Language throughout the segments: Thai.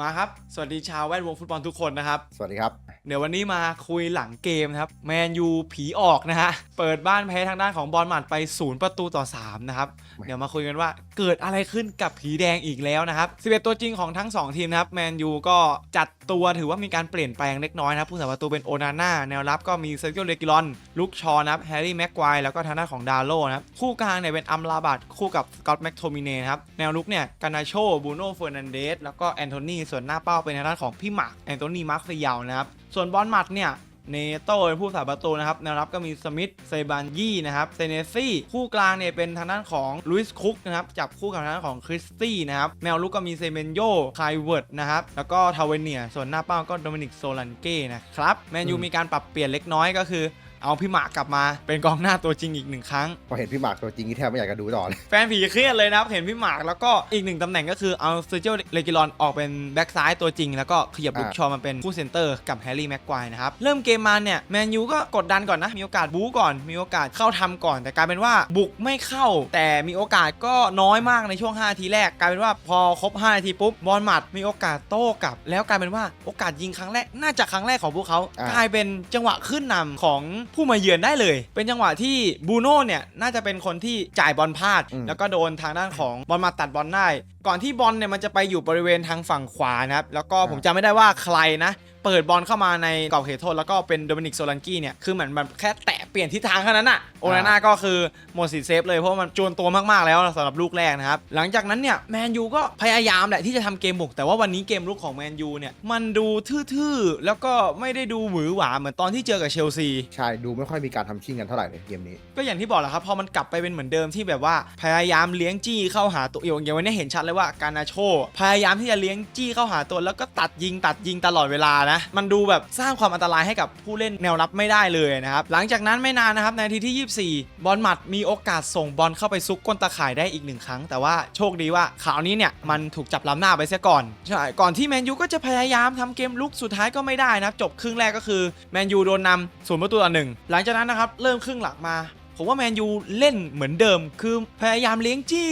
มาครับ สวัสดีชาวแวดวงฟุตบอลทุกคนนะครับ สวัสดีครับ เดี๋ยววันนี้มาคุยหลังเกมนะครับ แมนยูผีออกนะฮะ เปิดบ้านแพ้ทางด้านของบอลหมัดไป 0 ประตูต่อ 3 นะครับไม่เดี๋ยวมาคุยกันว่าเกิดอะไรขึ้นกับผีแดงอีกแล้วนะครับ 11 ตัวจริงของทั้ง 2 ทีมนะครับ แมนยูก็จัดตัวถือว่ามีการเปลี่ยนแปลงเล็กน้อยนะครับ ผู้สาประตูเป็นโอนาน่า แนวรับก็มีเซอร์เกียเลกิลอน ลุกชอนะครับ แฮร์รี่แม็กควาย แล้วก็ทางด้านของดาโลนะครับ คู่กลางเนี่ยเป็นอัมลาบัตคู่กับสกอตแม็กโทมิเน่นะครับ แนวลุกเนี่ย กานาโชบูโน่เฟอร์นันเดส แล้วก็แอนโทนีส่วนหน้าเป้าเป็นทางด้านของพี่หมักแอนโทนีมาร์คเฟยาวนะครับส่วนบอลหมัดเนี่ยเนโต้เป็นผู้สาประตูนะครับแนวรับก็มีสมิธเซบานยี่นะครับเซเนซี่ คู่กลางเนี่ยเป็นทางด้านของลุยส์คุกนะครับจับคู่กับทางด้านของคริสตี้นะครับแนวลุกก็มีเซเมนโยไคลเวิร์ดนะครับแล้วก็ทาวเวเนีย ส่วนหน้าเป้าก็โดมินิกโซลันเก้นะครับแมนยูมีการปรับเปลี่ยนเล็กน้อยก็คือ เอาพี่หมากกลับมาเป็นกองหน้าตัวจริงอีกหนึ่งครั้ง พอเห็นพี่หมากตัวจริงนี่แทบไม่อยากจะดูต่อเลย แฟนผีเครียดเลยนะครับเห็นพี่หมากแล้วก็อีกหนึ่งตำแหน่งก็คือเอาเซอร์เจียเลกิลอนออกเป็นแบ็กซ้ายตัวจริง แล้วก็ขยับลุกอ่าชอมาเป็นคู่เซนเตอร์กับแฮร์รี่แม็กควายนะครับเริ่มเกมมาเนี่ยแมนยูก็กดดันก่อนนะ มีโอกาสบู๊ก่อน มีโอกาสเข้าทำก่อน แต่กลายเป็นว่าบุกไม่เข้า แต่มีโอกาสก็น้อยมากในช่วง5นาทีแรกกลายเป็นว่าพอครบ5นาทีปุ๊บบอลหมัดมีโอกาสโต้กลับ แล้วกลายเป็นว่าโอกาสยิงครั้งแรกน่าจะครั้งแรกของพวกเขาอ่ากลายเป็นจังหวะขึ้นนำของผู้มาเยือนได้เลย เป็นจังหวะที่บูโน่เนี่ยน่าจะเป็นคนที่จ่ายบอลพลาด อืม แล้วก็โดนทางด้านของบอลมาตัดบอลได้ ก่อนที่บอลเนี่ยมันจะไปอยู่บริเวณทางฝั่งขวานะครับแล้วก็ผมจำไม่ได้ว่าใครนะ เปิดบอลเข้ามาในกรอบเขตโทษแล้วก็เป็นโดมินิกโซลันกี้เนี่ยคือเหมือนมันแค่แตะเปลี่ยนทิศทางเท่านั้นอะโอนาน่าก็คือหมดสิทธิ์เซฟเลยเพราะว่ามันจวนตัวมากๆแล้วสำหรับลูกแรกนะครับหลังจากนั้นเนี่ยแมนยูก็พยายามแหละที่จะทำเกมบุกแต่ว่าวันนี้เกมลุกของแมนยูเนี่ยมันดูทื่อๆแล้วก็ไม่ได้ดูหวือหวาเหมือนตอนที่เจอกับเชลซีใช่ดูไม่ค่อยมีการทำชิ่งกันเท่าไหร่เลยเกมนี้ ก็อย่างที่บอกแหละครับพอมันกลับไปเป็นเหมือนเดิมที่แบบว่าพยายามเลี้ยงจี้เข้าหาตัวอย่างอย่างวันนี้เห็นชัดเลยว่าการนาโชพยายามที่จะเลี้ยงจี้เข้าหาตัวแล้วก็ตัดยิงตัดยิงตลอดเวลานะมันดูแบบสร้างความอันตรายให้กับผู้เล่นแนวรับไม่ได้เลยนะครับ หลังจากนั้นไม่นานนะครับในทีที่ 24 บอลหมัดมีโอกาสส่งบอลเข้าไปซุกก้นตาข่ายได้อีกหนึ่งครั้ง แต่ว่าโชคดีว่าข่าวนี้เนี่ยมันถูกจับล้ำหน้าไปเสียก่อนใช่ก่อนที่แมนยูก็จะพยายามทำเกมลุกสุดท้ายก็ไม่ได้นะครับจบครึ่งแรกก็คือแมนยูโดนนำศูนย์ประตูต่อหนึ่งหลังจากนั้นนะครับเริ่มครึ่งหลังมาผมว่าแมนยูเล่นเหมือนเดิม คือพยายามเลี้ยงจี้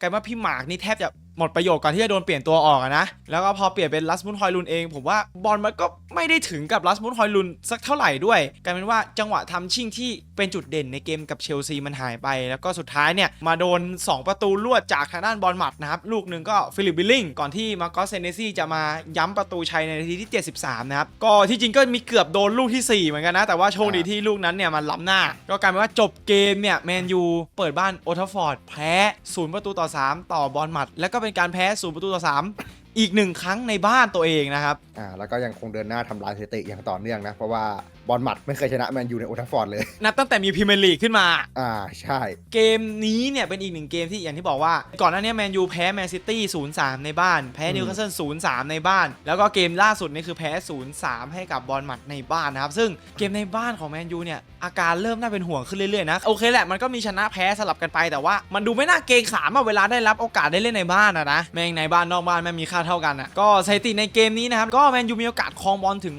กลายว่าพี่หมากนี่แทบจะ หมดประโยชน์ก่อนที่จะโดนเปลี่ยนตัวออกนะ แล้วก็พอเปลี่ยนเป็นลัสมุนฮอยลุนเอง ผมว่าบอลมันก็ไม่ได้ถึงกับลัสมุนฮอยลุนสักเท่าไหร่ด้วยกลายเป็นว่าจังหวะทำชิ่งที่ เป็นจุดเด่นในเกมกับเชลซีมันหายไป แล้วก็สุดท้ายเนี่ย มาโดน 2 ประตูลวดจากทางด้านบอลหมัดนะครับ ลูกหนึ่งก็ฟิลิปบิลลิงก่อนที่มาร์กอสเซเนซี่จะมาย้ำประตูชัยในนาทีที่ 73 นะครับ ก็ที่จริงก็มีเกือบโดนลูกทีสี่ 4 เหมือนกันนะ แต่ว่าโชคดีที่ลูกนั้นเนี่ยมันล้ำหน้า ก็กลายเป็นว่าจบเกมเนี่ยแมนยูเปิดบ้านโอทัฟฟอร์ดแพ้0ประตูต่อ 3 ต่อบอลหมัด แล้วก็เป็นการแพ้0ประตูต่อ 3อีกหนึ่งครั้งในบ้านตัวเองนะครับ อ่า แล้วก็ยังคงเดินหน้าทำลายสถิติอย่างต่อเนื่องนะ เพราะว่า บอลหมัดไม่เคยชนะแมนยูในโอทัฟฟอร์ดเลย นับตั้งแต่มีพรีเมียร์ลีกขึ้นมา อ่าใช่ เกมนี้เนี่ยเป็นอีกหนึ่งเกมที่อย่างที่บอกว่า ก่อนหน้านี้แมนยูแพ้แมนซิตี้0-3ในบ้าน แพ้อืมนิวคาสเซิล0-3ในบ้าน แล้วก็เกมล่าสุดนี่คือแพ้0-3ให้กับบอลหมัดในบ้านนะครับ ซึ่งเกมในบ้านของแมนยูเนี่ยอาการเริ่มน่าเป็นห่วงขึ้นเรื่อยๆนะโอเคแหละมันก็มีชนะแพ้สลับกันไปแต่ว่า มันดูไม่น่าเกรงขามอะเวลาได้รับโอกาสได้เล่นในบ้านอะนะแม่งในบ้านนอกบ้านแม่งมีค่าเท่ากันอะก็สถิติในเกมนี้นะครับก็แมนยูมีโอกาสครองบอลถึง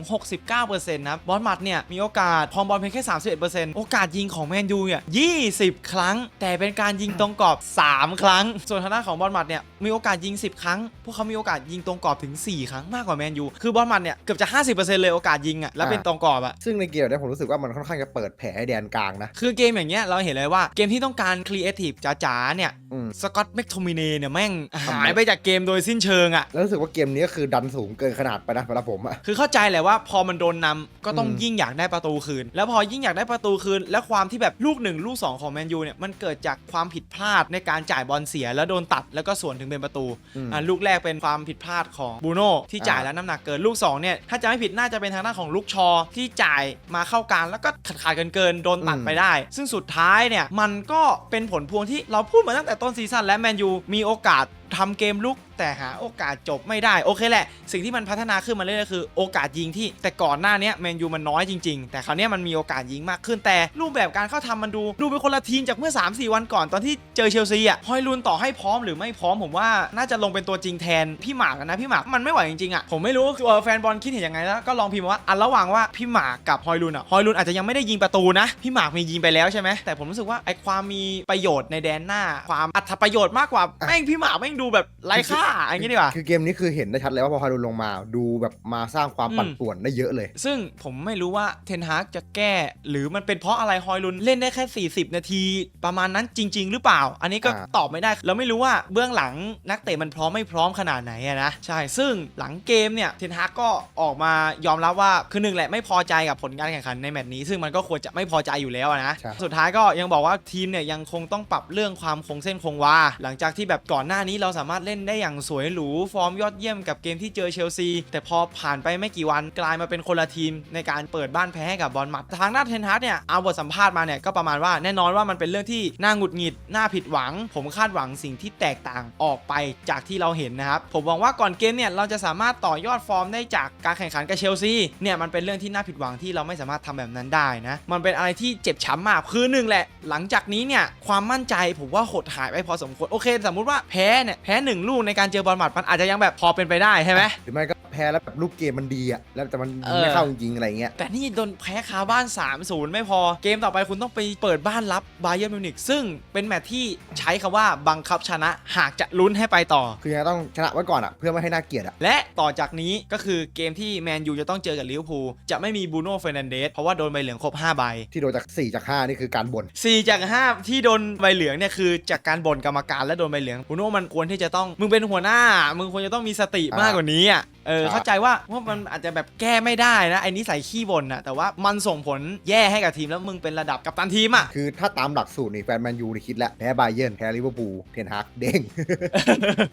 69%นะครับบอลหมัดเนี่ยมีโอกาสครองบอลเพียงแค่ 31%โอกาสยิงของแมนยูเนี่ย20 ครั้ง แต่เป็นการยิงตรงกรอบ 3 ครั้ง ส่วนทางด้านของบอลหมัดเนี่ยมีโอกาสยิง 10 ครั้ง พวกเขามีโอกาสยิงตรงกรอบถึง 4 ครั้งมากกว่าแมนยูคือบอลหมัดเนี่ยเกือบจะ 50%เลยโอกาสยิงอะแล้วเป็นตรงกรอบอะซึ่งในเกมเนี้ผมรู้สึกว่ามันค่อนข้างจะเปิดแผลให้แดนกลางนะคือเกมอย่างเงี้ยเราเห็นเลยว่าเกมที่ต้องการครีเอทีฟจ๋าๆเนี่ยอืมสกอตแม็กโทมิเน่เนี่ยแม่งทำไมหายไปจากเกมโดยสิ้นเชิงอะ่ะแล้วรู้สึกว่าเกมนี้ก็คือดันสูงเกินขนาดไปนะสำหรับผมอะคือเข้าใจแหละว่าพอมันโดนนำก็ต้องอืมยิ่งอยากได้ประตูคืน แล้วพอยิ่งอยากได้ประตูคืน และความที่แบบลูกหนึ่งลูกสองของแมนยูเนี่ยมันเกิดจากความผิดพลาดในการจ่ายบอลเสีย แล้วโดนตัดแล้วก็สวนถึงเป็นประตูอืมอ่าลูกแรกเป็นความผิดพลาดของบูโน่ที่จ่ายอ่าแล้วน้ำหนักเกินลูกสองเนี่ยถ้าจะไม่ผิดน่าจะเป็นทางด้านของลูกชอที่จ่ายมาเข้ากลางแล้วก็ขาดขาดเกินเกินๆโดนตัดไปได้ ซึ่งสุดท้ายเนี่ยมันก็เป็นผลพวงที่เราพูดมาตั้งแต่ต้นซีซั่นและแมนยูมีโอกาสทำเกมลุกแต่หาโอกาสจบไม่ได้โอเคแหละ สิ่งที่มันพัฒนาขึ้นมาเรื่อยๆคือโอกาสยิงที่แต่ก่อนหน้านี้แมนยูมันน้อยจริงๆ แต่คราวนี้มันมีโอกาสยิงมากขึ้นแต่รูปแบบการเข้าทำมันดู ดูเป็นคนละทีมจากเมื่อ 3-4 วันก่อนตอนที่เจอเชลซีอะฮอยลุนต่อให้พร้อมหรือไม่พร้อมผมว่าน่าจะลงเป็นตัวจริงแทนพี่หมากนะพี่หมากมันไม่ไหวจริงๆอะผมไม่รู้ตัวแฟนบอลคิดเห็นยังไงแล้วก็ลองพิมพ์ว่าอันระหว่างว่าพี่หมากกับฮอยลุนอะฮอยลุนอาจจะยังไม่ได้ยิงประตูนะ พี่หมากมียิงไปแล้วใช่ไหมแต่ผมรู้สึกว่าไอความมีประโยชน์ในแดนหน้า ความอัตประโยชน์มากกว่าแม่งพี่หมากแม่งดูแบบไร้ค่าอย่างนี้ดีกว่า คือเกมนี้คือเห็นได้ชัดเลยว่าพอฮารุนลงมาดูแบบมาสร้างความอืมปั่นป่วนได้เยอะเลย ซึ่งผมไม่รู้ว่าเทนฮากจะแก้ หรือมันเป็นเพราะอะไรฮอยลุนเล่นได้แค่ 40 นาทีประมาณนั้นจริง ๆ หรือเปล่า อันนี้ก็อ่าตอบไม่ได้ เราไม่รู้ว่าเบื้องหลังนักเตะมันพร้อมไม่พร้อมขนาดไหนอะนะใช่ซึ่งหลังเกมเนี่ยเทนฮากก็ออกมายอมรับว่าคือหนึ่งแหละไม่พอใจกับผลการแข่งขันในแมตช์นี้ ซึ่งมันก็ควรจะไม่พอใจอยู่แล้วอะนะใช่สุดท้ายก็ยังบอกว่าทีมเนี่ยยังคงต้องปรับเรื่องความคงเส้นคงวาหลังจากที่แบบก่อนหน้านี้เราราสามารถเล่นได้อย่างสวยหรู ฟอร์มยอดเยี่ยมกับเกมที่เจอเชลซี แต่พอผ่านไปไม่กี่วันกลายมาเป็นคนละทีมในการเปิดบ้านแพ้ให้กับบอลมัดทางด้านเทนฮาร์ดเนี่ยเอาบทสัมภาษณ์มาเนี่ยก็ประมาณว่าแน่นอนว่ามันเป็นเรื่องที่น่าหงุดหงิดน่าผิดหวัง ผมคาดหวังสิ่งที่แตกต่างออกไปจากที่เราเห็นนะครับผมหวังว่าก่อนเกมเนี่ยเราจะสามารถต่อยอดฟอร์มได้จากการแข่งขันกับเชลซีเนี่ยมันเป็นเรื่องที่น่าผิดหวังที่เราไม่สามารถทำแบบนั้นได้นะมันเป็นอะไรที่เจ็บช้ำมากคือหนึ่งแหละ หลังจากนี้เนี่ยความมั่นใจผมว่าหดหายไปพอสมควรโอเค สมมุติว่าแพ้เนี่ยแพ้หนึ่งลูกในการเจอบอลหมัดมันอาจจะยังแบบพอเป็นไปได้ใช่ไหมหรือไม่ก็ พ้แล้วแบบลูกเกมมันดีอะแล้วแต่มันเออไม่เข้าจริงๆอะไรเงี้ยแต่นี่โดนแพ้คาบ้าน 3-0 ไม่พอ เกมต่อไปคุณต้องไปเปิดบ้านรับบาเย r n มิวนิกซึ่งเป็นแมตช์ที่ใช้คำว่าบังคับชนะหากจะลุ้นให้ไปต่อ คือยังต้องชนะไว้ก่อนอะเพื่อไม่ให้น่าเกลียดอะและต่อจากนี้ก็คือเกมที่แมนยูจะต้องเจอกับลิเวอร์พูลจะไม่มีบูโน่เฟรนันเดสเพราะว่าโดนใบเหลืองครบ5ใบที่โดนจาก 4 จาก 5 นี่คือการบ่น4จาก 5 ที่โดนใบเหลืองเนี่ยคือจากการบ่นกรรมการและโดนใบเหลืองบูโน่มันควรที่จะต้องมึงเป็นหัวหน้ามึงควรจะต้องมีสติมากกว่านี้อะ เออครับเข้าใจว่าว่ามันอาจจะแบบแก้ไม่ได้นะไอ้นิสัยขี้บ่นนะแต่ว่ามันส่งผลแย่ให้กับทีมแล้วมึงเป็นระดับกัปตันทีมอะ คือถ้าตามหลักสูตรนี่แฟนแมนยูนี่คิดแล้วแพ้บาเยิร์นแพ้ลิเวอร์พูลเทนฮากเด้ง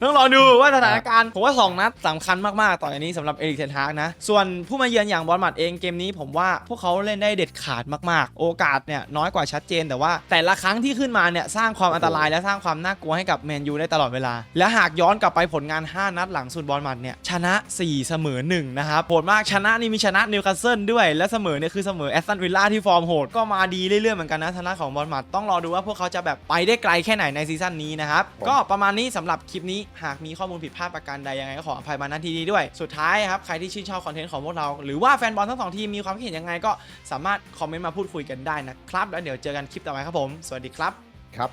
ต้องรอดูว่าสถานการณ์ผมว่า 2 นัดสำคัญมาก ๆ ต่อจากนี้สำหรับเอริกเทนฮากนะ ส่วนผู้มาเยือนอย่างบอลมัดเองเกมนี้ผมว่าพวกเขาเล่นได้เด็ดขาดมาก ๆ โอกาสเนี่ยน้อยกว่าชัดเจน แต่ว่าแต่ละครั้งที่ขึ้นมาเนี่ยสร้างความอันตรายและสร้างความน่ากลัวให้กับแมนยูได้ตลอดเวลา และหากย้อนกลับไปผลงาน 5 นัดหลังสุดบอลมัดเนี่ยชนะ4เสมอ1นะครับโหดมากชนะนี่มีชนะนิวคาสเซิลด้วยและเสมอเนี่ยคือเสมอแอสตันวิลล่าที่ฟอร์มโหดก็มาดีเรื่อยๆเหมือนกันนะทางด้านของบอลมัดต้องรอดูว่าพวกเขาจะแบบไปได้ไกลแค่ไหนในซีซั่นนี้นะครับผมก็ประมาณนี้สำหรับคลิปนี้หากมีข้อมูลผิดพลาดประการใดยังไงก็ขออภัยมาณที่นี้ด้วยสุดท้ายครับใครที่ชื่นชอบคอนเทนต์ของพวกเรา หรือว่าแฟนบอลทั้งสองทีมมีความคิดเห็นยังไงก็สามารถคอมเมนต์มาพูดคุยกันได้นะครับแล้วเดี๋ยวเจอกันคลิปต่อไปครับผม สวัสดีครับครับ